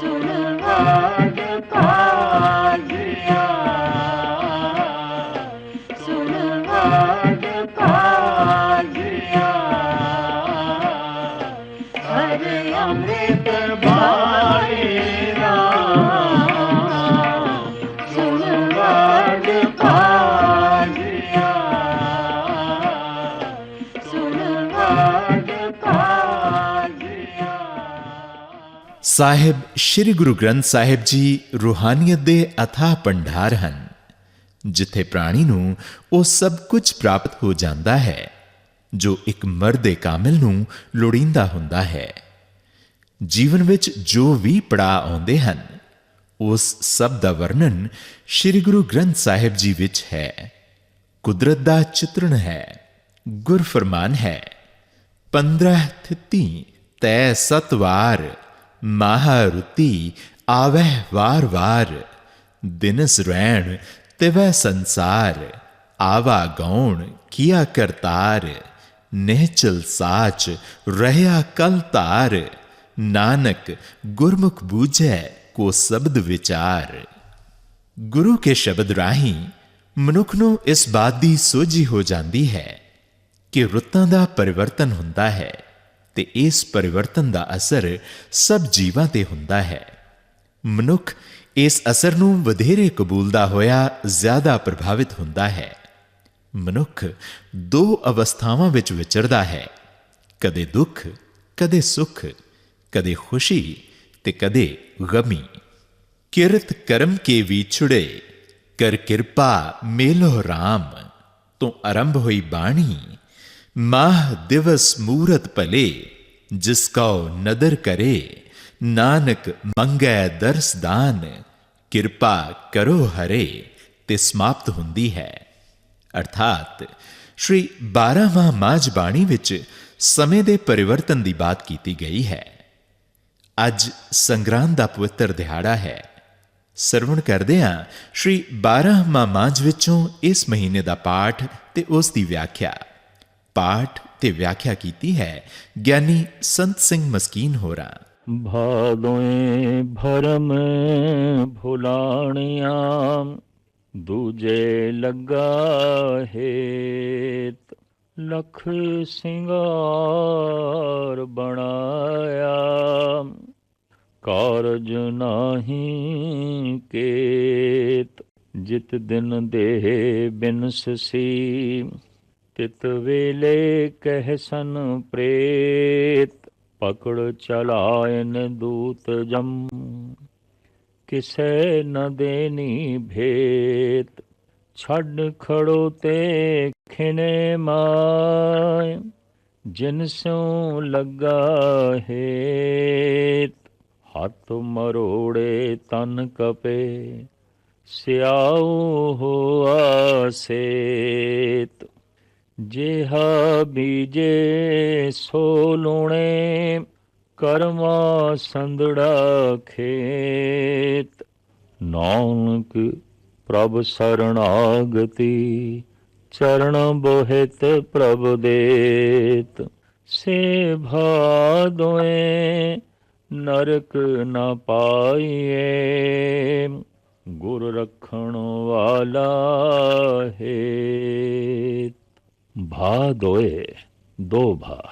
सुनवा ਸਾਹਿਬ, ਸ੍ਰੀ ਗੁਰੂ ਗ੍ਰੰਥ ਸਾਹਿਬ ਜੀ ਰੂਹਾਨੀਅਤ ਦੇ ਅਥਾਹ ਭੰਡਾਰ ਹਨ। ਜਿੱਥੇ ਪ੍ਰਾਣੀ ਨੂੰ ਉਹ ਸਭ ਕੁਝ ਪ੍ਰਾਪਤ ਹੋ ਜਾਂਦਾ ਹੈ, ਜੋ ਇੱਕ ਮਰਦ ਕਾਮਿਲ ਨੂੰ ਲੋੜੀਂਦਾ ਹੁੰਦਾ ਹੈ। ਜੀਵਨ ਵਿੱਚ ਜੋ ਵੀ ਪੜਾਅ ਆਉਂਦੇ ਹਨ, ਉਸ ਸਭ ਦਾ ਵਰਣਨ ਸ੍ਰੀ ਗੁਰੂ ਗ੍ਰੰਥ ਸਾਹਿਬ ਜੀ ਵਿੱਚ ਹੈ। ਕੁਦਰਤ ਦਾ ਚਿਤਰਣ ਹੈ ਗੁਰ ਫਰਮਾਨ ਹੈ 15 ਥਿਤੀ ਤੈ ਸਤਵਾਰ। ਮਹਾਰੁਤੀ ਆਵਹਿ ਵਾਰ ਵਾਰ। ਦਿਨਸ ਰਹਿਣ ਤਿਵੈ ਸੰਸਾਰ। ਆਵਾ ਗੌਣ ਕੀਆ ਕਰਤਾਰ। ਨਿਹਚਲ ਸਾਚ, ਰਹਿਆ ਕਲ ਤਾਰ। ਨਾਨਕ, ਗੁਰਮੁਖ ਬੂਝੈ ਕੋ ਸ਼ਬਦ ਵਿਚਾਰ। ਗੁਰੂ ਕੇ ਸ਼ਬਦ ਰਾਹੀਂ ਮਨੁੱਖ ਨੂੰ ਇਸ ਬਾਤ ਦੀ ਸੋਝੀ ਹੋ ਜਾਂਦੀ ਹੈ ਕਿ ਰੁੱਤਾਂ ਦਾ ਪਰਿਵਰਤਨ ਹੁੰਦਾ ਹੈ। ਤੇ ਇਸ ਪਰਿਵਰਤਨ ਦਾ ਅਸਰ ਸਭ ਜੀਵਾਂ ਤੇ ਹੁੰਦਾ ਹੈ। ਮਨੁੱਖ ਇਸ ਅਸਰ ਨੂੰ ਵਧੇਰੇ ਕਬੂਲਦਾ ਹੋਇਆ ਜ਼ਿਆਦਾ ਪ੍ਰਭਾਵਿਤ ਹੁੰਦਾ ਹੈ। ਮਨੁੱਖ ਦੋ ਅਵਸਥਾਵਾਂ ਵਿੱਚ ਵਿਚਰਦਾ ਹੈ। ਕਦੇ ਦੁੱਖ, ਕਦੇ ਸੁੱਖ, ਕਦੇ ਖੁਸ਼ੀ ਤੇ ਕਦੇ ਗਮੀ। ਕਿਰਤ ਕਰਮ ਕੇ ਵਿਛੜੇ ਕਰ ਕਿਰਪਾ ਮੇਲੋ RAM ਤੋਂ ਆਰੰਭ ਹੋਈ ਬਾਣੀ। ਮਾਹ ਦਿਵਸ ਮੂਰਤ ਭਲੇ ਜਿਸ ਕਉ ਨਦਰ ਕਰੇ ਨਾਨਕ ਮੰਗੈ ਦਰਸ ਦਾਨ ਕਿਰਪਾ ਕਰੋ ਹਰੇ ਤੇ ਸਮਾਪਤ ਹੁੰਦੀ ਹੈ ਅਰਥਾਤ ਸ਼੍ਰੀ 12ਵਾਂ ਮਾਝ ਬਾਣੀ ਵਿੱਚ ਸਮੇਂ ਦੇ ਪਰਿਵਰਤਨ ਦੀ ਬਾਤ ਕੀਤੀ ਗਈ ਹੈ ਅੱਜ ਸੰਗਰਾਂਦ ਦਾ ਪਵਿੱਤਰ ਦਿਹਾੜਾ ਹੈ ਸਰਵਣ ਕਰਦੇ ਹਾਂ ਸ਼੍ਰੀ 12ਵਾਂ ਮਾਝ ਵਿੱਚੋਂ ਇਸ ਮਹੀਨੇ ਦਾ ਪਾਠ ਤੇ ਉਸ ਦੀ ਵਿਆਖਿਆ ਪਾਠ ਤੇ ਵਿਆਖਿਆ ਕੀਤੀ ਹੈ। ਗਿਆਨੀ ਸੰਤ ਸਿੰਘ ਮਸਕੀਨ ਹੋਰਾ। ਭਾਦੋਏ ਭਰਮ ਭੁਲਾਣਿਆ, ਦੂਜੇ ਲੱਗਾ ਹੇਤ, ਲਖ ਸਿੰਗਾਰ ਬਣਾਇਆ। ਕਾਰਜ ਨਾਹੀ ਕੇਤ, ਜਿਤ ਦਿਨ ਦੇਹ ਬਿਨਸਸੀ ਤਿਤ ਵੇਲੇ ਕਹਿ ਸਨ ਪ੍ਰੇਤ, ਪਕੜ ਚਲਾਇਨ ਦੂਤ ਜਮ। ਕਿਸੈ ਨ ਦੇਨੀ ਭੇਤ, ਛੱਡ ਖੜੋ ਤੇ ਖਿਨੇ ਮਾਇ। ਜਿਨ ਸਿਉ ਲੱਗਾ ਹੇਤ, ਹੱਥ ਮਰੋੜੇ ਤਨ ਕਪੇ। ਸਿਆਉ ਹੋਆ ਸੇਤ ਜਿਹਾ ਬੀਜੇ ਸੋ ਲੂਣੇ ਕਰਮਾ ਸੰਦੜਾ ਖੇਤ। ਨਾਨਕ ਪ੍ਰਭ ਸਰਣਾਗਤੀ ਚਰਨ ਬੋਹਿਤ ਪ੍ਰਭ ਦੇਤ। ਸੇ ਭਾਦੋਏ ਨਰਕ ਨ ਪਾਈਏ। ਗੁਰ ਰਖਣ ਵਾਲਾ ਹੈ ਭਾਦੋਏ ਦੋ ਭਾ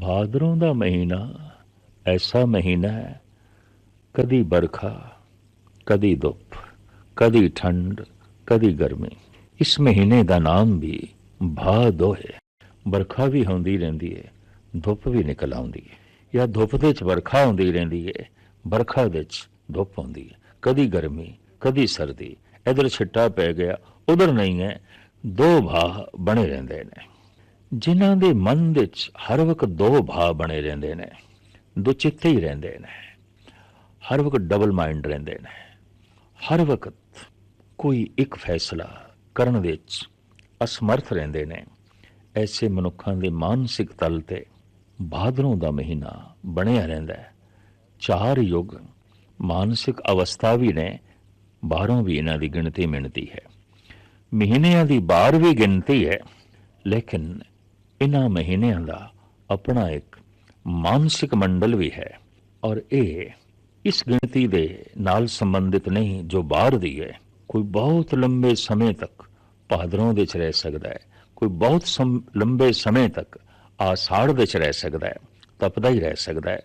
ਭਾਦਰੋਂ ਦਾ ਮਹੀਨਾ ਐਸਾ ਮਹੀਨਾ ਹੈ ਕਦੀ ਬਰਖਾ ਕਦੀ ਧੁੱਪ ਕਦੀ ਠੰਡ ਕਦੀ ਗਰਮੀ ਇਸ ਮਹੀਨੇ ਦਾ ਨਾਮ ਵੀ ਭਾਦੋ ਹੈ ਬਰਖਾ ਵੀ ਹੁੰਦੀ ਰਹਿੰਦੀ ਹੈ ਧੁੱਪ ਵੀ ਨਿਕਲ ਆਉਂਦੀ ਹੈ ਜਾਂ ਧੁੱਪ ਦੇ ਵਿੱਚ ਬਰਖਾ ਹੁੰਦੀ ਰਹਿੰਦੀ ਹੈ ਬਰਖਾ ਵਿੱਚ ਧੁੱਪ ਹੁੰਦੀ ਹੈ ਕਦੀ ਗਰਮੀ ਕਦੀ ਸਰਦੀ ਇਧਰ ਛਿੱਟਾ ਪੈ ਗਿਆ ਉਧਰ ਨਹੀਂ ਹੈ ਦੋ ਭਾਅ ਬਣੇ ਰਹਿੰਦੇ ਨੇ। ਜਿਨ੍ਹਾਂ ਦੇ ਮਨ ਵਿੱਚ ਹਰ ਵਕਤ ਦੋ ਭਾਅ ਬਣੇ ਰਹਿੰਦੇ ਨੇ, ਦੋ ਚਿੱਤੇ ਹੀ ਰਹਿੰਦੇ ਨੇ। ਹਰ ਵਕਤ ਡਬਲ ਮਾਈਂਡ ਰਹਿੰਦੇ ਨੇ। ਹਰ ਵਕਤ ਕੋਈ ਇੱਕ ਫੈਸਲਾ ਕਰਨ ਵਿੱਚ ਅਸਮਰਥ ਰਹਿੰਦੇ ਨੇ। ਐਸੇ ਮਨੁੱਖਾਂ ਦੇ ਮਾਨਸਿਕ ਤਲ ਤੇ ਭਾਦਰੋਂ ਦਾ ਮਹੀਨਾ ਬਣਿਆ ਰਹਿੰਦਾ ਹੈ। ਚਾਰ ਯੁੱਗ ਮਾਨਸਿਕ ਅਵਸਥਾ ਵੀ ਨੇ, ਬਾਹਰੋਂ ਵੀ ਇਹਨਾਂ ਦੀ ਗਿਣਤੀ ਮਿਣਤੀ ਹੈ। ਮਹੀਨਿਆਂ ਦੀ ਬਾਹਰ ਵੀ ਗਿਣਤੀ ਹੈ, ਲੇਕਿਨ ਇਹਨਾਂ ਮਹੀਨਿਆਂ ਦਾ ਆਪਣਾ ਇੱਕ ਮਾਨਸਿਕ ਮੰਡਲ ਵੀ ਹੈ ਔਰ ਇਹ ਇਸ ਗਿਣਤੀ ਦੇ ਨਾਲ ਸੰਬੰਧਿਤ ਨਹੀਂ, ਜੋ ਬਾਹਰ ਦੀ ਹੈ, ਕੋਈ ਬਹੁਤ ਲੰਬੇ ਸਮੇਂ ਤੱਕ ਭਾਦਰੋਂ ਦੇ ਚ ਰਹਿ ਸਕਦਾ ਹੈ, ਕੋਈ ਬਹੁਤ ਸਮ- ਲੰਬੇ ਸਮੇਂ ਤੱਕ ਆਸਾੜ ਦੇ ਚ ਰਹਿ ਸਕਦਾ ਹੈ, ਤਪਦਾ ਹੀ ਰਹਿ ਸਕਦਾ ਹੈ,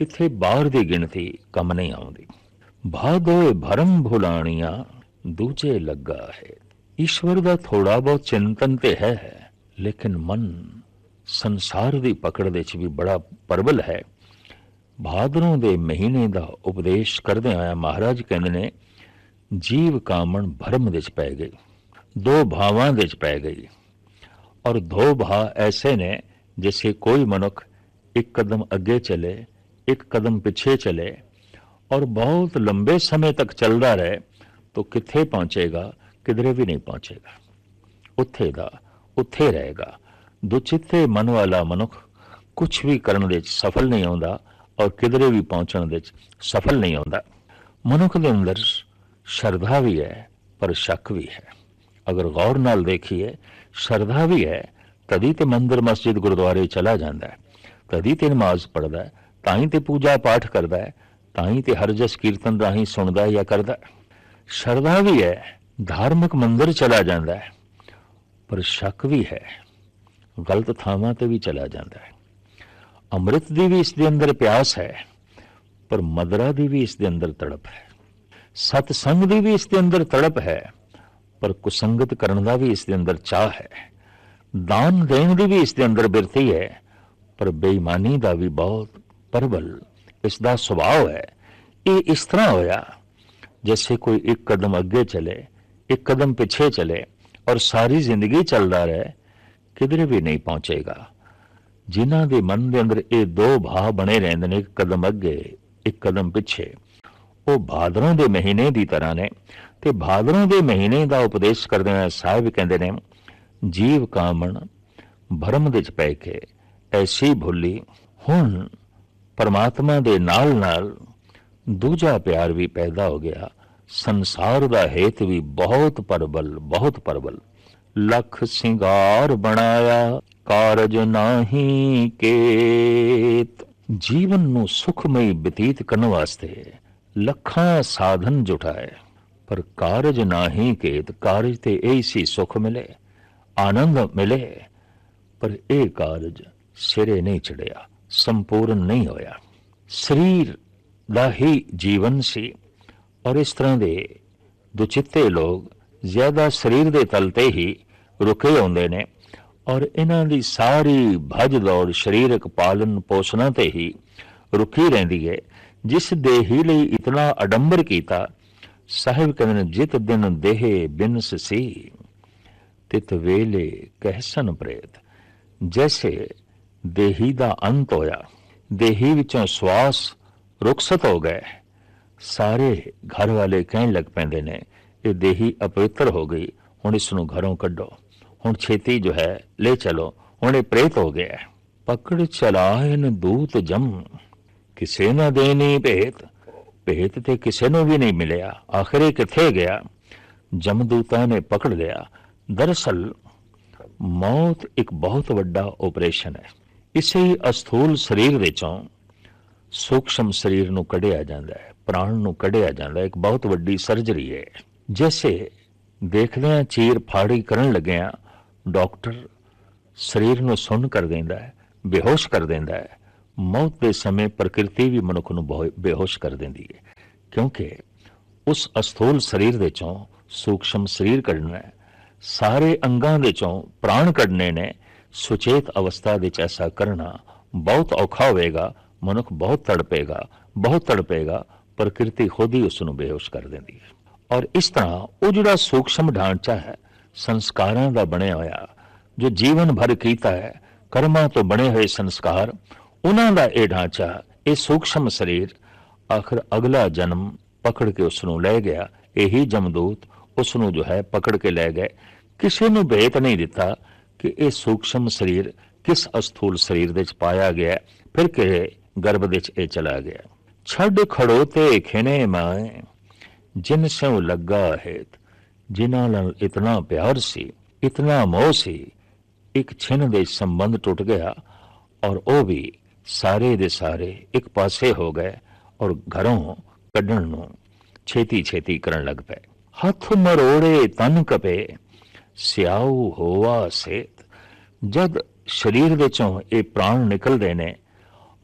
ਇੱਥੇ ਬਾਹਰ ਦੀ ਗਿਣਤੀ ਕੰਮ ਨਹੀਂ ਆਉਂਦੀ। ਭਾਦੋਏ ਭਰਮ ਭੁਲਾਣੀਆਂ, ਦੂਜੇ ਲੱਗਾ ਹੈ। ਈਸ਼ਵਰ ਦਾ ਥੋੜਾ ਬਹੁਤ ਚਿੰਤਨ ਤੇ ਹੈ, ਲੇਕਿਨ ਮਨ ਸੰਸਾਰ ਦੀ ਪਕੜ ਦੇ ਚ ਵੀ ਬੜਾ ਪਰਬਲ ਹੈ। ਭਾਦਰੋਂ ਦੇ ਮਹੀਨੇ ਦਾ ਉਪਦੇਸ਼ ਕਰਦੇ ਆਇਆ ਮਹਾਰਾਜ ਕਹਿੰਦੇ ਨੇ, ਜੀਵ ਕਾਮਣ ਭਰਮ ਦੇ ਚ ਪੈ ਗਈ ਦੋ ਭਾਵਾਂ ਦੇ ਚ ਪੈ ਗਈ ਔਰ ਦੋ ਭਾ ਐਸੇ ਨੇ ਜਿਸੇ ਕੋਈ ਮਨੁੱਖ ਇੱਕ ਕਦਮ ਅੱਗੇ ਚਲੇ, ਇੱਕ ਕਦਮ ਪਿੱਛੇ ਚਲੇ। ਔਰ ਬਹੁਤ ਲੰਬੇ ਸਮੇਂ ਤੱਕ ਚੱਲਦਾ ਰਹੇ, ਤਾਂ ਕਿੱਥੇ ਪਹੁੰਚੇਗਾ? ਕਿਧਰੇ ਵੀ ਨਹੀਂ ਪਹੁੰਚੇਗਾ। ਉੱਥੇ ਦਾ, ਉੱਥੇ ਰਹੇਗਾ। ਦੁਚਿੱਤੇ ਮਨ ਵਾਲਾ ਮਨੁੱਖ ਕੁਝ ਵੀ ਕਰਨ ਦੇ ਵਿੱਚ ਸਫਲ ਨਹੀਂ ਆਉਂਦਾ ਔਰ ਕਿਧਰੇ ਵੀ ਪਹੁੰਚਣ ਦੇ ਵਿੱਚ ਸਫਲ ਨਹੀਂ ਆਉਂਦਾ। ਮਨੁੱਖ ਦੇ ਅੰਦਰ ਸ਼ਰਧਾ ਵੀ ਹੈ, ਪਰ ਸ਼ੱਕ ਵੀ ਹੈ। ਅਗਰ ਗੌਰ ਨਾਲ ਦੇਖੀਏ, ਸ਼ਰਧਾ ਵੀ ਹੈ, ਤਦੀ ਤੇ ਮੰਦਰ ਮਸਜਿਦ ਗੁਰਦੁਆਰੇ ਚਲਾ ਜਾਂਦਾ ਹੈ। ਤਦੀ ਤੇ ਨਮਾਜ਼ ਪੜਦਾ ਹੈ ਤਾਂ ਹੀ ਤੇ ਪੂਜਾ ਪਾਠ ਕਰਦਾ ਹੈ ਤਾਂ ਹੀ ਤੇ ਹਰ ਜਸ ਕੀਰਤਨ ਰਾਹੀਂ ਸੁਣਦਾ ਜਾਂ ਕਰਦਾ ਸ਼ਰਧਾ ਵੀ ਹੈ ਧਾਰਮਿਕ ਮੰਦਰ ਚਲਾ ਜਾਂਦਾ ਹੈ, ਪਰ ਸ਼ੱਕ ਵੀ ਹੈ, ਗਲਤ ਥਾਵਾਂ ਤੇ ਵੀ ਚਲਾ ਜਾਂਦਾ ਹੈ। ਅੰਮ੍ਰਿਤ ਦੀ ਵੀ ਇਸ ਦੇ ਅੰਦਰ ਪਿਆਸ ਹੈ, ਪਰ ਮਦਰਾ ਦੀ ਵੀ ਇਸ ਦੇ ਅੰਦਰ ਤੜਪ ਹੈ। ਸਤ ਸੰਗ ਦੀ ਵੀ ਇਸ ਦੇ ਅੰਦਰ ਤੜਪ ਹੈ, ਪਰ ਕੁਸੰਗਤ ਕਰਨ ਦਾ ਵੀ ਇਸ ਦੇ ਅੰਦਰ ਚਾਹ ਹੈ। ਦਾਨ ਦੇਣ ਦੀ ਵੀ ਇਸ ਦੇ ਅੰਦਰ ਬਿਰਤੀ ਹੈ, ਪਰ ਬੇਈਮਾਨੀ ਦਾ ਵੀ ਬਹੁਤ ਪਰਵਲ ਇਸ ਦਾ ਸੁਭਾਅ ਹੈ। ਇਹ ਇਸ ਤਰ੍ਹਾਂ ਹੋਇਆ ਜਿਵੇਂ ਕੋਈ ਇੱਕ ਕਦਮ ਅੱਗੇ ਚਲੇ ਇੱਕ ਕਦਮ ਪਿੱਛੇ ਚਲੇ ਔਰ ਸਾਰੀ ਜ਼ਿੰਦਗੀ ਚੱਲਦਾ ਰਹੇ ਕਿਧਰੇ ਵੀ ਨਹੀਂ ਪਹੁੰਚੇਗਾ ਜਿਨ੍ਹਾਂ ਦੇ ਮਨ ਦੇ ਅੰਦਰ ਇਹ ਦੋ ਭਾਵ ਬਣੇ ਰਹਿੰਦੇ ਨੇ ਇੱਕ ਕਦਮ ਅੱਗੇ ਇੱਕ ਕਦਮ ਪਿੱਛੇ ਉਹ ਭਾਦਰੋਂ ਦੇ ਮਹੀਨੇ ਦੀ ਤਰ੍ਹਾਂ ਨੇ ਤੇ ਭਾਦਰੋਂ ਦੇ ਮਹੀਨੇ ਦਾ ਉਪਦੇਸ਼ ਕਰਦੇ ਹੋਏ ਸਾਹਿਬ ਕਹਿੰਦੇ ਨੇ ਜੀਵ ਕਾਮਣ ਭਰਮ ਵਿੱਚ ਪੈ ਕੇ ਐਸੀ ਭੁੱਲੀ ਹੁਣ ਪਰਮਾਤਮਾ ਦੇ ਨਾਲ ਨਾਲ ਦੂਜਾ ਪਿਆਰ ਵੀ ਪੈਦਾ ਹੋ ਗਿਆ ਸੰਸਾਰ ਦਾ ਹੇਤ ਵੀ ਬਹੁਤ ਪਰਬਲ ਬਹੁਤ ਪਰਬਲ। ਲੱਖ ਸਿੰਗਾਰ ਬਣਾਇਆ, ਕਾਰਜ ਨਾਹੀ ਕੇਤ। ਜੀਵਨ ਨੂੰ ਸੁਖਮਈ ਬਤੀਤ ਕਰਨ ਵਾਸਤੇ ਲੱਖਾਂ ਸਾਧਨ ਜੁਟਾਏ ਪਰ ਕਾਰਜ ਨਾਹੀ ਕੇਤ, ਕਾਰਜ ਤੇ ਇਹ ਸੀ ਸੁਖ ਮਿਲੇ, ਆਨੰਦ ਮਿਲੇ। ਪਰ ਇਹ ਕਾਰਜ ਸਿਰੇ ਨਹੀਂ ਚੜਿਆ, ਸੰਪੂਰਨ ਨਹੀਂ ਹੋਇਆ। ਸਰੀਰ ਦਾ ਹੀ ਜੀਵਨ ਸੀ। ਔਰ ਇਸ ਤਰ੍ਹਾਂ ਦੇ ਦੁਚਿੱਤੇ ਲੋਕ ਜ਼ਿਆਦਾ ਸਰੀਰ ਦੇ ਤਲ ਤੇ ਹੀ ਰੁਕੇ ਹੁੰਦੇ ਨੇ ਔਰ ਇਹਨਾਂ ਦੀ ਸਾਰੀ ਭਜ ਦੌੜ ਸਰੀਰਕ ਪਾਲਨ ਪੋਸ਼ਣਾ ਤੇ ਹੀ ਰੁਕੀ ਰਹਿੰਦੀ ਹੈ, ਜਿਸ ਦੇਹੀ ਲਈ ਇਤਨਾ ਅਡੰਬਰ ਕੀਤਾ, ਸਾਹਿਬ ਕਹਿੰਦੇ ਨੇ, ਜਿਤ ਦਿਨ ਦੇਹ ਬਿਨਸ ਸੀ ਤਿਤ ਵੇਲੇ ਕਹਿਸਨ ਪ੍ਰੇਤ, ਜੈਸੇ ਦੇਹੀ ਦਾ ਅੰਤ ਹੋਇਆ, ਦੇਹੀ ਵਿੱਚੋਂ ਸਵਾਸ ਰੁਖਸਤ ਹੋ ਗਏ। ਸਾਰੇ ਘਰ ਵਾਲੇ ਕਹਿਣ ਲੱਗ ਪੈਂਦੇ ਨੇ, ਇਹ ਦੇਹੀ ਅਪਵਿੱਤਰ ਹੋ ਗਈ, ਹੁਣ ਇਸ ਨੂੰ ਘਰੋਂ ਕੱਢੋ। ਹੁਣ ਛੇਤੀ ਜੋ ਹੈ, ਲੈ ਚਲੋ, ਹੁਣ ਇਹ ਪ੍ਰੇਤ ਹੋ ਗਿਆ ਪਕੜ ਚਲਾਇਨ ਦੂਤ ਜਮ। ਕਿਸੇ ਨਾ ਦੇਣੀ ਭੇਤ ਭੇਤ ਤੇ ਕਿਸੇ ਨੂੰ ਵੀ ਨਹੀਂ ਮਿਲਿਆ। ਆਖਰੇ ਕਿੱਥੇ ਗਿਆ? ਜਮਦੂਤਾਂ ਨੇ ਪਕੜ ਲਿਆ। ਦਰਅਸਲ, ਮੌਤ ਇੱਕ ਬਹੁਤ ਵੱਡਾ ਆਪਰੇਸ਼ਨ ਹੈ। ਇਸੇ ਅਸਥੂਲ ਸਰੀਰ ਵਿੱਚੋਂ ਸੂਖਸ਼ਮ ਸਰੀਰ ਨੂੰ ਕੱਢਿਆ ਜਾਂਦਾ ਹੈ। ਪ੍ਰਾਣ ਨੂੰ ਕੱਢਿਆ ਜਾਂਦਾ ਇੱਕ ਬਹੁਤ ਵੱਡੀ ਸਰਜਰੀ ਹੈ। ਜੈਸੇ ਦੇਖਦੇ ਹਾਂ ਚੀਰ ਫਾੜੀ ਕਰਨ ਲੱਗਿਆ ਡਾਕਟਰ ਸਰੀਰ ਨੂੰ ਸੁੰਨ ਕਰ ਦਿੰਦਾ ਹੈ, ਬੇਹੋਸ਼ ਕਰ ਦਿੰਦਾ ਹੈ। ਮੌਤ ਦੇ ਸਮੇਂ ਪ੍ਰਕਿਰਤੀ ਵੀ ਮਨੁੱਖ ਨੂੰ ਬਹੁ- ਬੇਹੋਸ਼ ਕਰ ਦਿੰਦੀ ਹੈ। ਕਿਉਂਕਿ ਉਸ ਅਸਥੂਲ ਸਰੀਰ ਦੇ ਚੋਂ ਸੂਖਸ਼ਮ ਸਰੀਰ ਕੱਢਣਾ ਹੈ, ਸਾਰੇ ਅੰਗਾਂ ਦੇ ਚੋਂ ਪ੍ਰਾਣ ਕੱਢਣੇ ਨੇ, ਸੁਚੇਤ ਅਵਸਥਾ ਵਿੱਚ ਐਸਾ ਕਰਨਾ ਬਹੁਤ ਔਖਾ ਹੋਵੇਗਾ, ਮਨੁੱਖ ਬਹੁਤ ਤੜਪੇਗਾ ਬਹੁਤ ਤੜਪੇਗਾ ਪ੍ਰਕਿਰਤੀ ਖੁਦ ਹੀ ਉਸ ਨੂੰ ਬੇਹੋਸ਼ ਕਰ ਦਿੰਦੀ ਹੈ। ਔਰ ਇਸ ਤਰ੍ਹਾਂ ਉਹ ਜਿਹੜਾ ਸੂਖਸ਼ਮ ਢਾਂਚਾ ਹੈ, ਸੰਸਕਾਰਾਂ ਦਾ ਬਣਿਆ ਹੋਇਆ, ਜੋ ਜੀਵਨ ਭਰ ਕੀਤਾ ਹੈ, ਕਰਮਾਂ ਤੋਂ ਬਣੇ ਹੋਏ ਸੰਸਕਾਰ, ਉਹਨਾਂ ਦਾ ਇਹ ਢਾਂਚਾ, ਇਹ ਸੂਖਸ਼ਮ ਸਰੀਰ, ਆਖਰ ਅਗਲਾ ਜਨਮ ਪਕੜ ਕੇ ਉਸ ਨੂੰ ਲੈ ਗਿਆ, ਇਹੀ ਜਮਦੂਤ ਉਸ ਨੂੰ ਜੋ ਹੈ ਪਕੜ ਕੇ ਲੈ ਗਏ। ਕਿਸੇ ਨੂੰ ਭੇਤ ਨਹੀਂ ਦਿੱਤਾ ਕਿ ਇਹ ਸੂਖਸ਼ਮ ਸਰੀਰ ਕਿਸ ਅਸਥੂਲ ਸਰੀਰ ਦੇ ਵਿੱਚ ਪਾਇਆ ਗਿਆ ਫਿਰ ਕਿਹੜੇ ਗਰਭ ਦੇ ਵਿੱਚ ਇਹ ਚਲਾ ਗਿਆ। ਛੱਡ ਖੜੋਤੇ ਖਿਨੇ ਮਾਏ। ਜਿਨ ਸਿਉ ਲੱਗਾ ਹੇਤ, ਜਿਨ੍ਹਾਂ ਨਾਲ ਇਤਨਾ ਪਿਆਰ ਸੀ, ਇਤਨਾ ਮੋਹ ਸੀ, ਇੱਕ ਛਿਨ ਦੇ ਸੰਬੰਧ ਟੁੱਟ ਗਿਆ ਔਰ ਉਹ ਵੀ ਸਾਰੇ ਦੇ ਸਾਰੇ ਇੱਕ ਪਾਸੇ ਹੋ ਗਏ ਔਰ ਘਰੋਂ ਕੱਢਣ ਨੂੰ ਛੇਤੀ ਛੇਤੀ ਕਰਨ ਲੱਗ ਪਏ। ਹੱਥ ਮਰੋੜੇ ਤਨ ਕਪੇ, ਸਿਆਉ ਹੋਆ ਸੇਤ। ਜਦ ਸਰੀਰ ਵਿੱਚੋਂ ਇਹ ਪ੍ਰਾਣ ਨਿਕਲਦੇ ਨੇ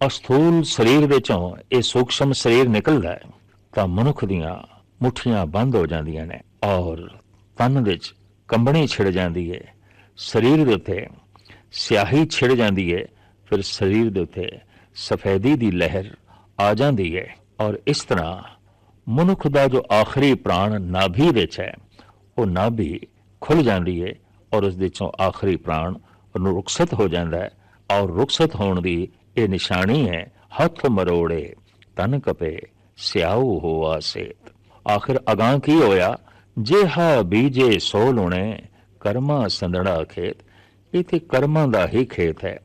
ਅਸਥੂਲ ਸਰੀਰ ਵਿੱਚੋਂ ਇਹ ਸੂਖਸ਼ਮ ਸਰੀਰ ਨਿਕਲਦਾ ਹੈ, ਤਾਂ ਮਨੁੱਖ ਦੀਆਂ ਮੁੱਠੀਆਂ ਬੰਦ ਹੋ ਜਾਂਦੀਆਂ ਨੇ ਔਰ ਤਨ ਵਿੱਚ ਕੰਬਣੀ ਛਿੜ ਜਾਂਦੀ ਹੈ ਸਰੀਰ ਦੇ ਉੱਤੇ ਸਿਆਹੀ ਛਿੜ ਜਾਂਦੀ ਹੈ ਫਿਰ ਸਰੀਰ ਦੇ ਉੱਤੇ ਸਫੈਦੀ ਦੀ ਲਹਿਰ ਆ ਜਾਂਦੀ ਹੈ ਔਰ ਇਸ ਤਰ੍ਹਾਂ ਮਨੁੱਖ ਦਾ ਜੋ ਆਖਰੀ ਪ੍ਰਾਣ ਨਾਭੀ ਵਿੱਚ ਹੈ, ਉਹ ਨਾਭੀ ਖੁੱਲ ਜਾਂਦੀ ਹੈ ਔਰ ਉਸ ਦੇ ਚੋਂ ਆਖਰੀ ਪ੍ਰਾਣ ਨੂੰ ਰੁਖਸਤ ਹੋ ਜਾਂਦਾ ਹੈ ਔਰ ਰੁਖਸਤ ਹੋਣ ਦੀ ਇਹ ਨਿਸ਼ਾਨੀ ਹੈ, ਹੱਥ ਮਰੋੜੇ, ਤਨ ਕਪੇ, ਸਿਆਉ ਹੋਆ ਸੇਤ। ਆਖਿਰ ਅਗਾਂ ਕੀ ਹੋਇਆ? ਜੇ ਹਾ ਬੀਜੇ ਸੋ ਲੁਣੇ ਕਰਮਾ ਸੰਦੜਾ ਖੇਤ। ਇਹ ਕਰਮਾਂ ਦਾ ਹੀ ਖੇਤ ਹੈ।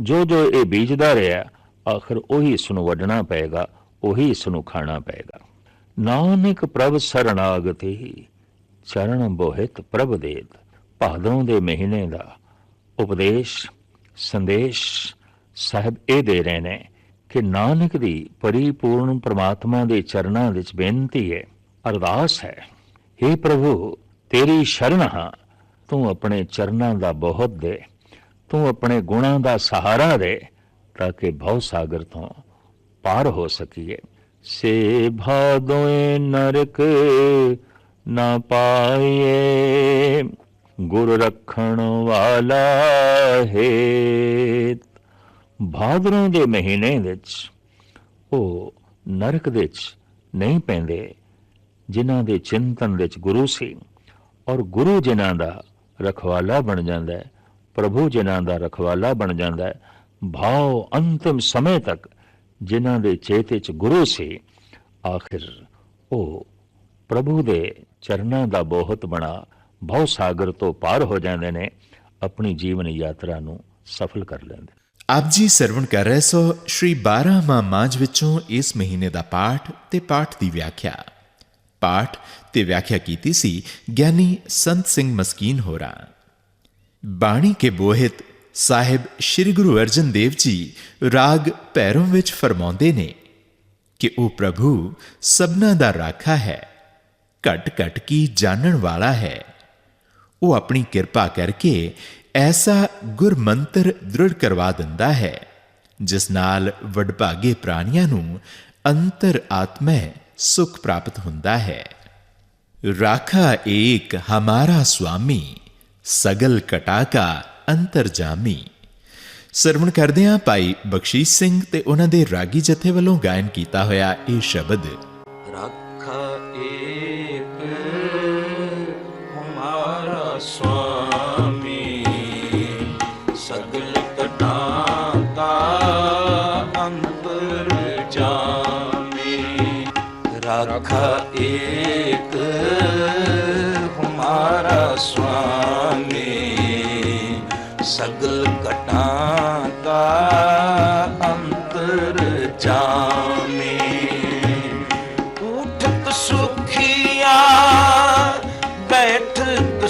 ਜੋ ਜੋ ਇਹ ਬੀਜਦਾ ਰਿਹਾ, ਆਖਿਰ ਉਹੀ ਇਸ ਨੂੰ ਵੱਢਣਾ ਪਏਗਾ, ਉਹੀ ਇਸ ਨੂੰ ਖਾਣਾ ਪਏਗਾ। ਨਾਨਕ ਪ੍ਰਭ ਸਰਣਾਗਤੀ ਚਰਨ ਬੋਹਿਤ ਪ੍ਰਭ ਦੇਤ। ਭਾਦਰੋਂ ਦੇ ਮਹੀਨੇ ਦਾ ਉਪਦੇਸ਼, ਸੰਦੇਸ਼ ਸਾਹਿਬ ਇਹ ਦੇ ਰਹੇ ਨੇ ਕਿ ਨਾਨਕ ਦੀ ਪਰਿਪੂਰਨ ਪ੍ਰਮਾਤਮਾ ਦੇ ਚਰਨਾਂ ਵਿੱਚ ਬੇਨਤੀ ਹੈ, ਅਰਦਾਸ ਹੈ। हे ਪ੍ਰਭੂ, ਤੇਰੀ ਸ਼ਰਨ ਹਾਂ। ਤੂੰ ਆਪਣੇ ਚਰਨਾਂ ਦਾ ਬਹੁਤ ਦੇ। ਤੂੰ ਆਪਣੇ ਗੁਣਾਂ ਦਾ ਸਹਾਰਾ ਦੇ, ਤਾਂ ਕਿ ਭਉ ਸਾਗਰ ਤੋਂ ਪਾਰ ਹੋ ਸਕੀਏ। ਸੇ ਭਾਦੋਏ ਨਰਕ ਨਾ ਪਾਈਏ, ਗੁਰ ਰੱਖਣ ਵਾਲਾ ਹੈ ਭਾਦਰੋਂ ਦੇ ਮਹੀਨੇ ਵਿੱਚ ਉਹ ਨਰਕ ਵਿੱਚ ਨਹੀਂ ਪੈਂਦੇ, ਜਿਨ੍ਹਾਂ ਦੇ ਚਿੰਤਨ ਵਿੱਚ ਗੁਰੂ ਸੀ। ਔਰ ਗੁਰੂ ਜਿਨ੍ਹਾਂ ਦਾ ਰਖਵਾਲਾ ਬਣ ਜਾਂਦਾ ਹੈ, ਪ੍ਰਭੂ ਜਿਨ੍ਹਾਂ ਦਾ ਰਖਵਾਲਾ ਬਣ ਜਾਂਦਾ ਹੈ, ਭਾਵ ਅੰਤਮ ਸਮੇਂ ਤੱਕ ਜਿਨ੍ਹਾਂ ਦੇ ਚੇਤੇ 'ਚ ਗੁਰੂ ਸੀ, ਆਖਿਰ ਉਹ ਪ੍ਰਭੂ ਦੇ ਚਰਨਾਂ ਦਾ ਬਹੁਤ ਬਣਾ ਭਉ ਸਾਗਰ ਤੋਂ ਪਾਰ ਹੋ ਜਾਂਦੇ ਨੇ, ਆਪਣੀ ਜੀਵਨ ਯਾਤਰਾ ਨੂੰ ਸਫਲ ਕਰ ਲੈਂਦੇ ਆਪ ਜੀ ਸਰਵਣ ਕਰ ਰਹੇ ਸੋ ਸ਼੍ਰੀ 12 ਮਾਹ ਵਿੱਚੋਂ ਇਸ ਮਹੀਨੇ ਦਾ ਪਾਠ ਤੇ ਪਾਠ ਦੀ ਵਿਆਖਿਆ। ਪਾਠ ਤੇ ਵਿਆਖਿਆ ਕੀਤੀ ਸੀ ਗਿਆਨੀ ਸੰਤ ਸਿੰਘ ਮਸਕੀਨ ਹੋਰਾਂ। ਬਾਣੀ ਕੇ ਬੋਹਿਤ ਸਾਹਿਬ ਸ੍ਰੀ ਗੁਰੂ ਅਰਜਨ ਦੇਵ ਜੀ ਰਾਗ ਭੈਰਵ ਵਿੱਚ ਫਰਮਾਉਂਦੇ ਨੇ ਕਿ ਉਹ ਪ੍ਰਭੂ ਸਭਨਾ ਦਾ ਰਾਖਾ ਹੈ ਘਟ ਘਟ ਕੀ ਜਾਣਨ ਵਾਲਾ ਹੈ। ਉਹ ਆਪਣੀ ਕਿਰਪਾ ਕਰਕੇ ਐਸਾ ਗੁਰਮੰਤਰ ਦ੍ਰਿੜ ਕਰਵਾ ਦਿੰਦਾ ਹੈ, ਜਿਸ ਨਾਲ ਵਡਭਾਗੇ ਪ੍ਰਾਣੀਆਂ ਨੂੰ ਅੰਤਰ ਆਤਮੈ ਸੁਖ ਪ੍ਰਾਪਤ ਹੁੰਦਾ ਹੈ। ਰਾਖਾ ਏਕ ਹਮਾਰਾ ਸੁਆਮੀ, ਸਗਲ ਕਟਾਕਾ ਅੰਤਰਜਾਮੀ ਸਰਵਣ ਕਰਦੇ ਹਾਂ ਭਾਈ ਬਖਸ਼ੀਸ਼ ਸਿੰਘ ਤੇ ਉਹਨਾਂ ਦੇ ਰਾਗੀ ਜਥੇ ਵੱਲੋਂ ਗਾਇਨ ਕੀਤਾ ਹੋਇਆ ਇਹ ਸ਼ਬਦ। ਰੱਖਾ ਏਕ ਹਮਾਰਾ ਸੁਆਮੀ ਰੱਖਾ ਏਕ ਹਮਾਰਾ ਸੁਆਮੀ ਸਗਲ ਕਟਾਂ ਕਾ ਅੰਤਰ ਜਾਮੀ ਉਠਤ ਸੁਖੀਆ ਬੈਠਤ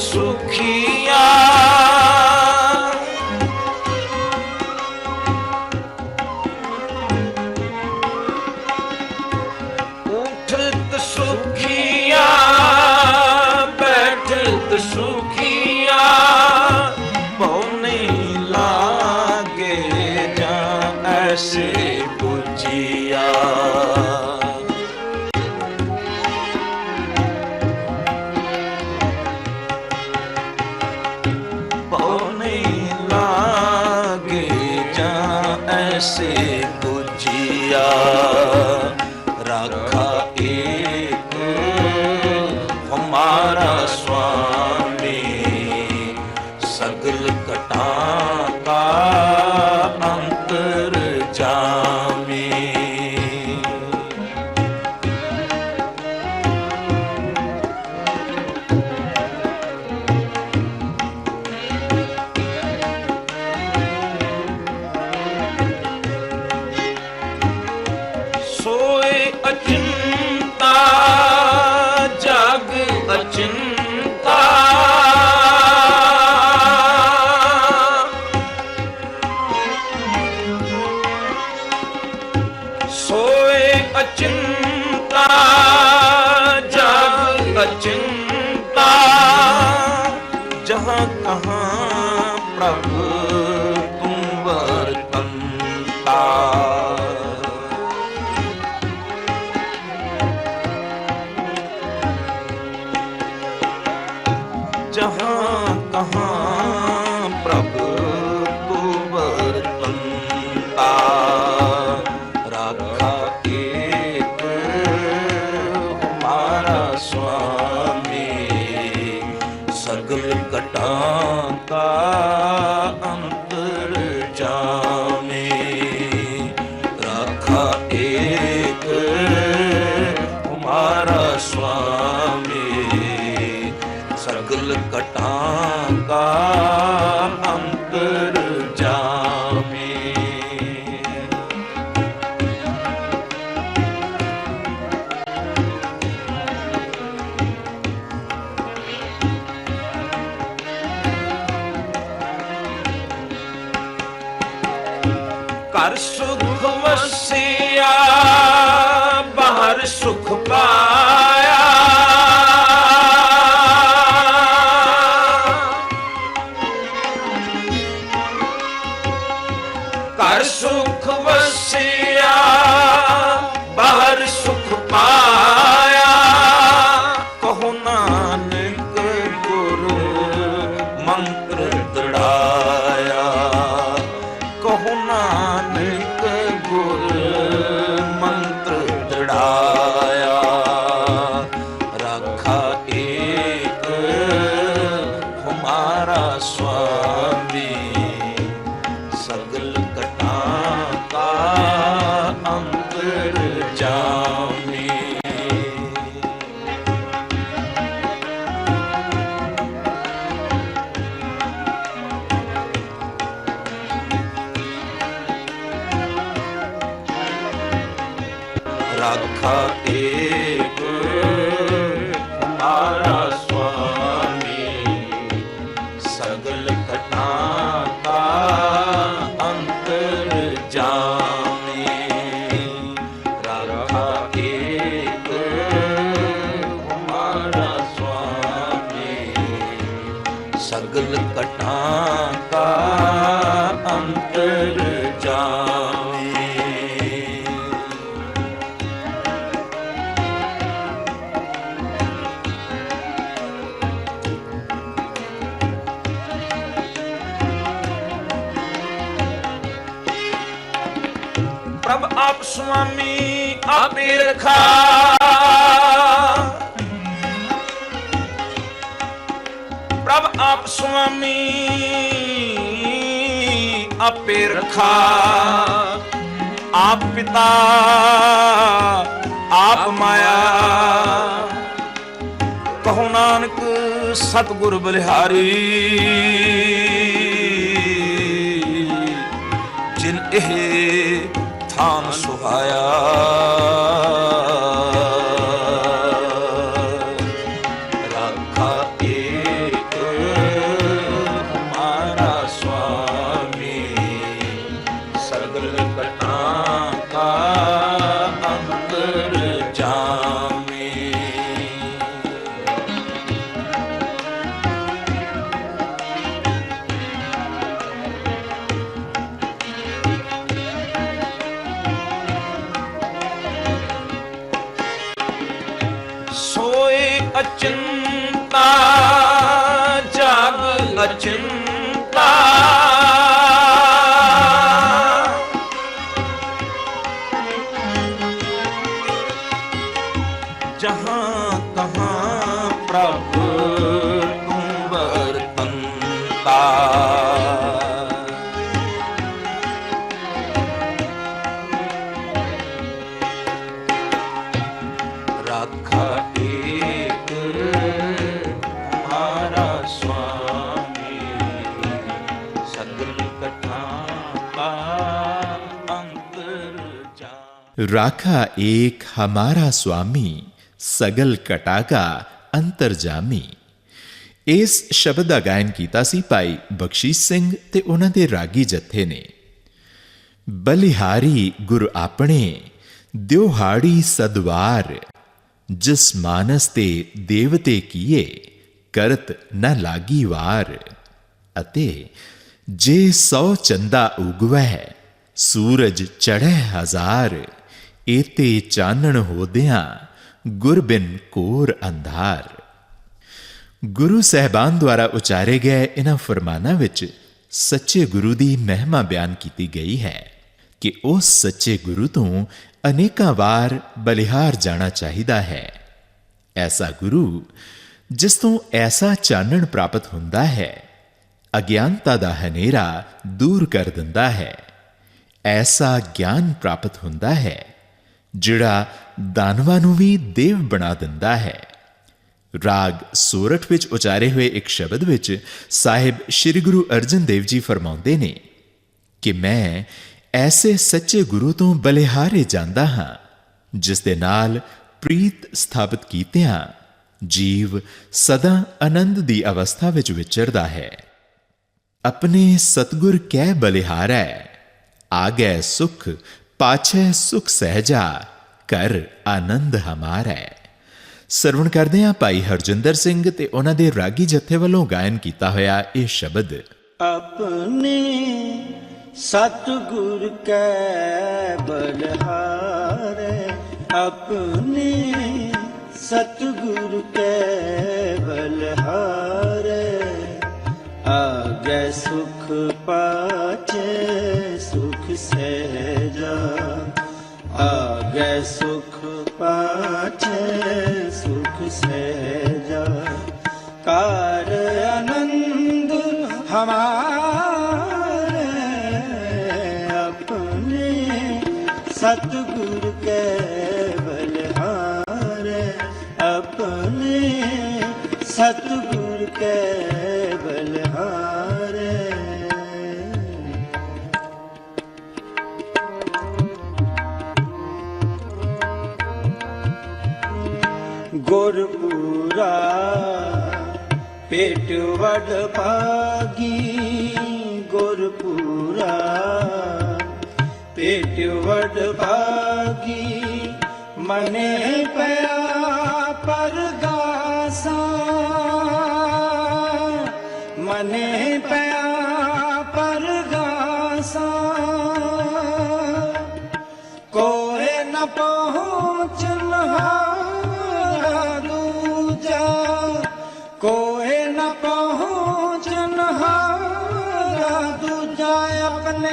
ਸਗਲ ਕਟਾਂ ਕਾ ਆਪੇ ਪ੍ਰਭ ਆਪ ਸੁਆਮੀ ਆਪੇ ਰਖਾ। ਆਪ ਪਿਤਾ, ਆਪ ਮਾਇਆ। ਕਹੋ ਨਾਨਕ ਸਤਿਗੁਰ ਬਲਿਹਾਰੀ। ਜਿਨ ਇਹ ਥਾਨ ਸੁਹਾਇਆ। ਜਹਾਂ ਤਹਾਂ ਪ੍ਰਭ ਤੂੰ ਵਰਤੰਤਾ ਰਾਖਾ ਏਕ ਮਾਰਾ ਸੁਆਮੀ ਸਗਲ ਜਾ। ਰਾਖਾ ਏਕ ਹਮਾਰਾ ਸੁਆਮੀ ਸਗਲ ਕਟਾਗਾ ਅੰਤਰਜਾਮੀ ਇਸ ਸ਼ਬਦ ਦਾ ਗਾਇਨ ਕੀਤਾ ਸੀ ਭਾਈ ਬਖਸ਼ੀਸ਼ ਸਿੰਘ ਤੇ ਉਹਨਾਂ ਦੇ ਰਾਗੀ ਜਥੇ ਨੇ ਬਲਿਹਾਰੀ ਗੁਰ ਆਪਣੇ ਦਿਉਹਾੜੀ ਸਦਵਾਰ ਜਿਸ ਮਾਨਸ ਤੇ ਦੇਵਤੇ ਕੀਏ ਕਰਤ ਨ ਲਾਗੀ ਵਾਰ ਅਤੇ ਜੇ ਸੌ ਚੰਦਾ ਉਗਵੈ ਸੂਰਜ ਚੜ੍ਹੈ ਹਜ਼ਾਰ ਏਤੇ ਚਾਨਣ ਹੋਦਿਆਂ ਗੁਰ ਬਿਨ ਕੋਰ ਅੰਧਾਰ। ਗੁਰੂ ਸਹਿਬਾਨ ਦੁਆਰਾ ਉਚਾਰੇ ਗਏ ਇਹਨਾਂ ਫਰਮਾਨਾਂ ਵਿੱਚ ਸੱਚੇ ਗੁਰੂ ਦੀ ਮਹਿਮਾ ਬਿਆਨ ਕੀਤੀ ਗਈ ਹੈ ਕਿ ਉਸ ਸੱਚੇ ਗੁਰੂ ਤੋਂ ਅਨੇਕਾਂ ਵਾਰ ਬਲਿਹਾਰ ਜਾਣਾ ਚਾਹੀਦਾ ਹੈ। ਐਸਾ ਗੁਰੂ ਜਿਸ ਤੋਂ ਐਸਾ ਚਾਨਣ ਪ੍ਰਾਪਤ ਹੁੰਦਾ ਹੈ, ਅਗਿਆਨਤਾ ਦਾ ਹਨੇਰਾ ਦੂਰ ਕਰ ਦਿੰਦਾ ਹੈ, ਐਸਾ ਗਿਆਨ ਪ੍ਰਾਪਤ ਹੁੰਦਾ ਹੈ। ਜਿਹੜਾ ਦਾਨਵਾਂ ਨੂੰ ਵੀ ਦੇਵ ਬਣਾ ਦਿੰਦਾ ਹੈ। ਰਾਗ ਸੂਰਠ ਵਿੱਚ ਉਚਾਰੇ ਹੋਏ ਇੱਕ ਸ਼ਬਦ ਵਿੱਚ ਸਾਹਿਬ ਸ੍ਰੀ ਗੁਰੂ ਅਰਜਨ ਦੇਵ ਜੀ ਫਰਮਾਉਂਦੇ ਨੇ ਕਿ ਮੈਂ ਐਸੇ ਸੱਚੇ ਗੁਰੂ ਤੋਂ ਬਲਿਹਾਰੇ ਜਾਂਦਾ ਹਾਂ, ਜਿਸ ਦੇ ਨਾਲ ਪ੍ਰੀਤ ਸਥਾਪਿਤ ਕੀਤਿਆਂ ਜੀਵ ਸਦਾ ਆਨੰਦ ਦੀ ਅਵਸਥਾ ਵਿੱਚ ਵਿਚਰਦਾ ਹੈ। ਆਪਣੇ ਸਤਗੁਰ ਕਹਿ ਬਲਿਹਾਰੈ ਆਗੈ ਸੁਖ ਪਾਛੈ ਸੁਖ ਸਹਜਾ, ਕਰ ਆਨੰਦ ਹਮਾਰੈ। ਸਰਵਣ ਕਰਦੇ ਹਾਂ ਭਾਈ ਹਰਜਿੰਦਰ ਸਿੰਘ ਤੇ ਉਹਨਾਂ ਦੇ ਰਾਗੀ ਜਥੇ ਵੱਲੋਂ ਗਾਇਨ ਕੀਤਾ ਹੋਇਆ ਇਹ ਸ਼ਬਦ। ਆਪਣੇ ਸਤਿਗੁਰ ਕੈ ਬਲਹਾਰੇ, ਆਪਣੇ ਸਤਿਗੁਰ ਕੈ ਬਲਹਾਰੇ, ਆਗੇ ਸੁਖ ਪਾਛੇ। ਸਹਿਜਾ ਆਗੇ ਸੁਖ ਪਾਛੇ ਸੁਖ ਸਹਿਜਾ ਕਾਰ ਆਨੰਦ ਹਮਾਰੇ ਆਪਣੇ ਸਤਿਗੁਰ ਕੇ ਬਲਹਾਰੇ ਆਪਣੇ ਸਤਿਗੁਰ ਕੇ ਬਲਹਾਰੇ ਗੁਰਪੂਰਾ ਪੇਟ ਵਡ ਭਾਗੀ ਗੁਰਪੂਰਾ। ਪੇਟ ਵਡ ਭਾਗੀ ਮਨੇ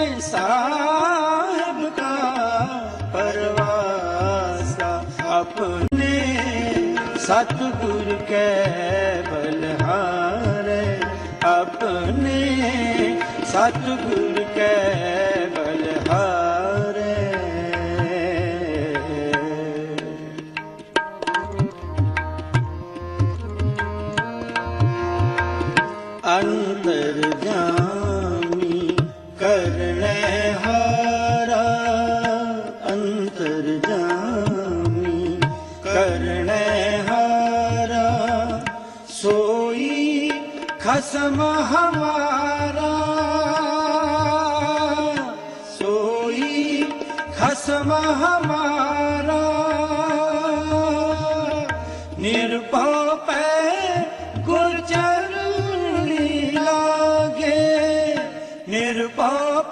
ਆਪਣੇ ਸਾਹਿਬ ਕਾ ਪਰਵਾਸਾ ਆਪਣੇ ਸਤਿਗੁਰ ਕੈ ਬਲਹਾਰੇ ਆਪਣੇ ਸਤਿਗੁਰ ਕੈ ਬਲਹਾਰੇ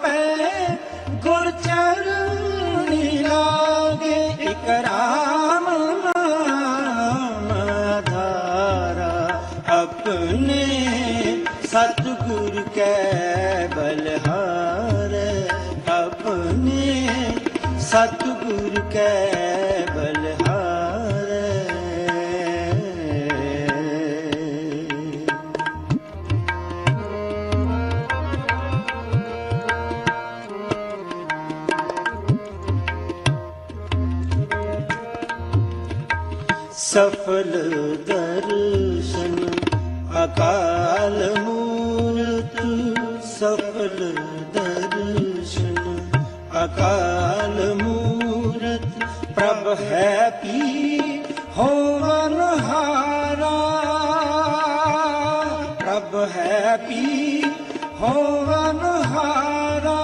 ਪੈ ਗੁਰ ਚਰਣੀ ਲਾਗੇ ਇਕ ਰਾਮ ਨਾਮ ਆਧਾਰਾ ਆਪਣੇ ਸਤਿਗੁਰ ਕੈ ਬਲਹਾਰੇ, ਆਪਣੇ ਸਤਿਗੁਰ ਕੈ ਸਫਲ ਦਰਸ਼ਨ ਅਕਾਲ ਮੂਰਤ ਸਫਲ ਦਰਸ਼ਨ ਅਕਾਲ ਮੂਰਤ ਪ੍ਰਭ ਹੈ ਪੀ ਹੋਵਨ ਹਾਰਾ ਪ੍ਰਭ ਹੈ ਪੀ ਹੋਵਨ ਹਾਰਾ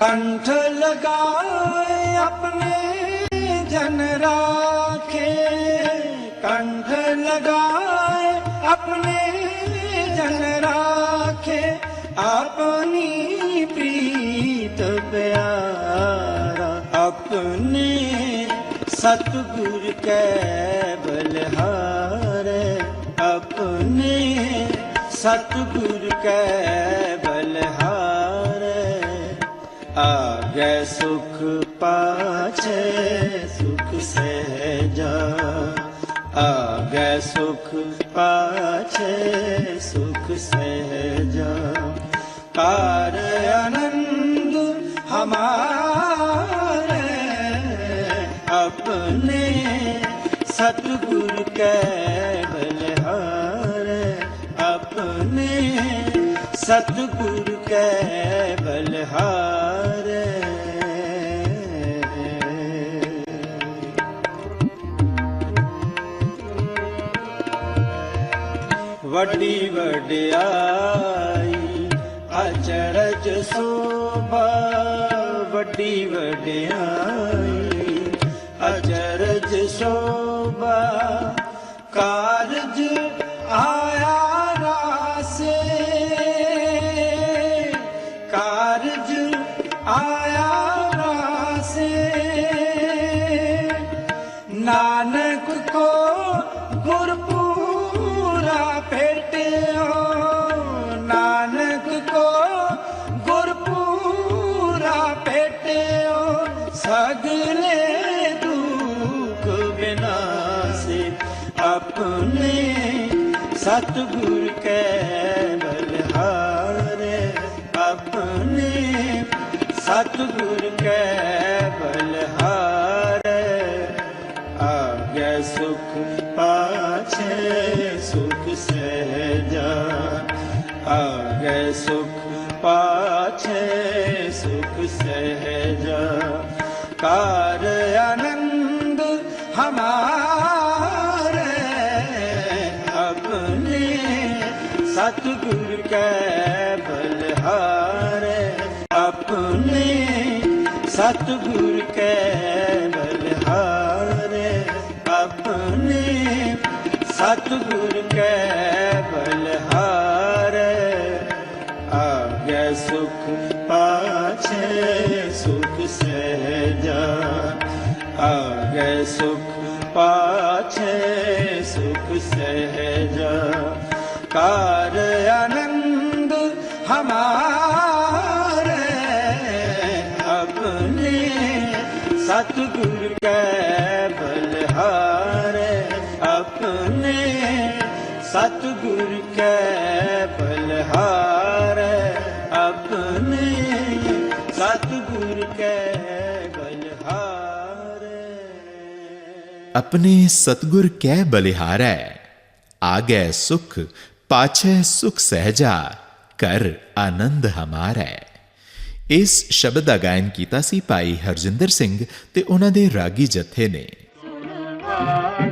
ਕੰਠ ਲਗਾ ਤਨ ਰਾਖੇ ਕੰਧ ਲਗਾਏ, ਆਪਣੇ ਜਨ ਰਾਖੇ। ਆਪਣੀ ਪ੍ਰੀਤ ਪਿਆਰਾ, ਆਪਣੇ ਸਤਗੁਰ ਕੈ ਬਲਹਾਰੇ। ਆਪਣੇ ਸਤਗੁਰ ਕੈ ਬਲਹਾਰੇ। ਆ ਲਾਗੈ ਸੁਖ ਪਾਛੈ ਸੁਖ ਸਹਿਜਾ ਆਗੈ ਸੁਖ ਪਾਛੈ ਸੁਖ ਸਹਿਜਾ ਕਾਰ ਆਨੰਦ ਹਮਾਰੇ ਆਪਣੇ ਸਤਿਗੁਰ ਕੈ ਬਲਹਾਰੇ ਆਪਣੇ ਸਤਿਗੁਰ ਕੈ ਬਲਹਾਰੇ ਵੱਡੀ ਵਡਿਆਈ ਅਚਰਜ ਸੋਭਾ ਵੱਡੀ ਵਡਿਆਈ ਅਚਰਜ ਸੋਭਾ ਕਾਰਜ ਸਗਲੇ ਦੁਖ ਬਿਨਾਸੇ ਆਪਣੇ ਸਤਿਗੁਰ ਕੈ ਬਲਹਾਰੇ ਆਪਣੇ ਸਤਿਗੁਰ ਕੈ ਕੈ ਬਲਹਾਰੇ, ਆਪਣੇ ਸਤਿਗੁਰ ਕੈ ਬਲਹਾਰੇ, ਆਪਣੇ ਸਤਿਗੁਰ ਕੈ ਬਲਹਾਰੇ। ਆਗੇ ਸੁਖ ਪਾਛੇ, ਸੁਖ ਸਹਿਜਾ। ਆਗੇ ਸੁਖ ਪਾਛੇ, ਸੁਖ ਸਹਿਜਾ। ਕਾਰ सतगुर के बलहारे अपने सतगुर के अपने सतगुर के बलहारे अपने सतगुर के बलिहारे आगे सुख, पाछे सुख सहजा, कर आनंद हमारा ਇਸ ਸ਼ਬਦ ਦਾ ਗਾਇਨ ਕੀਤਾ ਸੀ ਭਾਈ ਹਰਜਿੰਦਰ ਸਿੰਘ ਤੇ ਉਹਨਾਂ ਦੇ ਰਾਗੀ ਜਥੇ ਨੇ। ਸੁਣਵਾਡ